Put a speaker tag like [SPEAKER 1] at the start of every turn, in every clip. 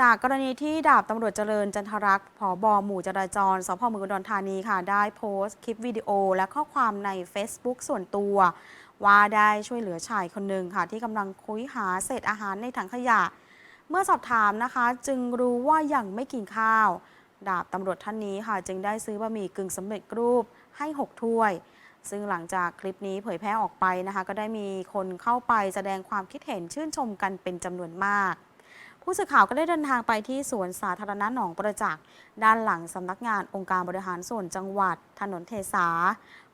[SPEAKER 1] จากกรณีที่ดาบตำรวจเจริญจันทรักษ์ผอบอหมู่จราจรสพเมืองอุดรธานีค่ะ ได้โพสต์คลิปวิดีโอและข้อความใน Facebook ส่วนตัว ว่าได้ช่วยเหลือชายคนหนึ่งค่ะ ที่กำลังคุยหาเศษอาหารในถังขยะ เมื่อสอบถามนะคะ จึงรู้ว่ายังไม่กินข้าว ดาบตำรวจท่านนี้ค่ะ จึงได้ซื้อบะหมี่กึ่งสำเร็จรูปให้ 6 ถ้วย ซึ่งหลังจากคลิปนี้เผยแพร่ออกไปนะคะ ก็ได้มีคนเข้าไปแสดงความคิดเห็นชื่นชมกันเป็นจำนวนมาก ผู้สื่อข่าวก็ได้เดินทางไปที่สวนสาธารณะหนองประจักษ์ด้านหลังสำนักงานองค์การบริหารส่วนจังหวัด ถนนเทสา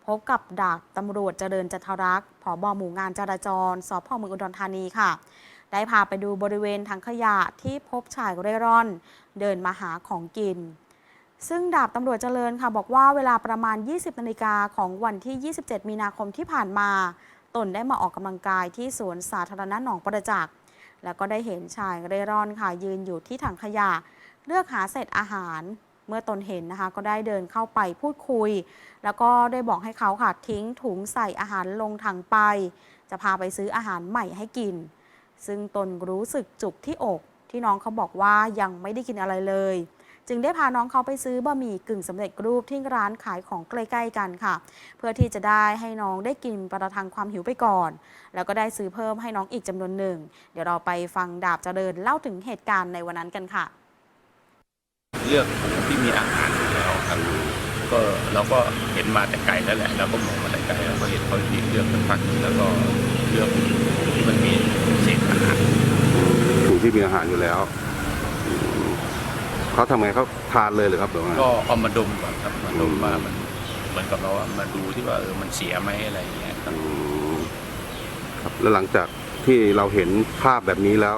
[SPEAKER 1] พบกับดาบตำรวจเจริญจัทรักษ์ผอบอหมู่งานจราจรสพเมืองอุดรธานีค่ะ ได้พาไปดูบริเวณถังขยะที่พบชายเร่ร่อน เดินมาหาของกินซึ่งดาบตำรวจเจริญค่ะบอกว่าเวลาประมาณ 20นาฬิกาของวันที่ 27 มีนาคมที่ผ่านมา ตนได้มาออกกำลังกายที่สวนสาธารณะหนองประจักษ์ แล้วก็ได้เห็นชายเร่ร่อนค่ะยืนอยู่ที่ถังขยะ เลือกหาเศษอาหาร เมื่อตนเห็นนะคะ ก็ได้เดินเข้าไปพูดคุย แล้วก็ได้บอกให้เขาค่ะทิ้งถุงใส่อาหารลงถังไป จะพาไปซื้ออาหารใหม่ให้กิน ซึ่งตนรู้สึกจุกที่อกที่น้องเขาบอกว่ายังไม่ได้กินอะไรเลย จึงได้พาน้องเขาไปซื้อบะหมี่กึ่งสำเร็จรูปที่ร้านขายของใกล้ๆกันค่ะ เพื่อที่จะได้ให้น้องได้กินประทังความหิวไปก่อน แล้วก็ได้ซื้อเพิ่มให้น้องอีกจำนวนหนึ่ง เดี๋ยวเราไปฟังดาบเจริญเล่าถึงเหตุการณ์ในวันนั้นกันค่ะ
[SPEAKER 2] เลือกถุงที่มีอาหารอยู่แล้วครับก็เราก็เห็นมาแต่ไกลแล้วแหละเราก็มองมาแต่ไกลแล้วก็เห็นเขายืนเลือกสักพักหนึ่งแล้วก็เลือกถุงที่มันมีเศษอาหาร
[SPEAKER 3] ถุงที่มีอาหารอยู่แล้วอืม เขาทำไงเขาทานเลยหรือครับหรือว่า
[SPEAKER 2] ก็เอามาดมก่อนครับมาดมว่ามันเหมือนกับเราว่ามาดูที่ว่าเออมันเสียไหมอะไรอย่างเงี้ยครับ
[SPEAKER 3] อืมครับแล้วหลังจากที่เราเห็นภาพแบบนี้แล้ว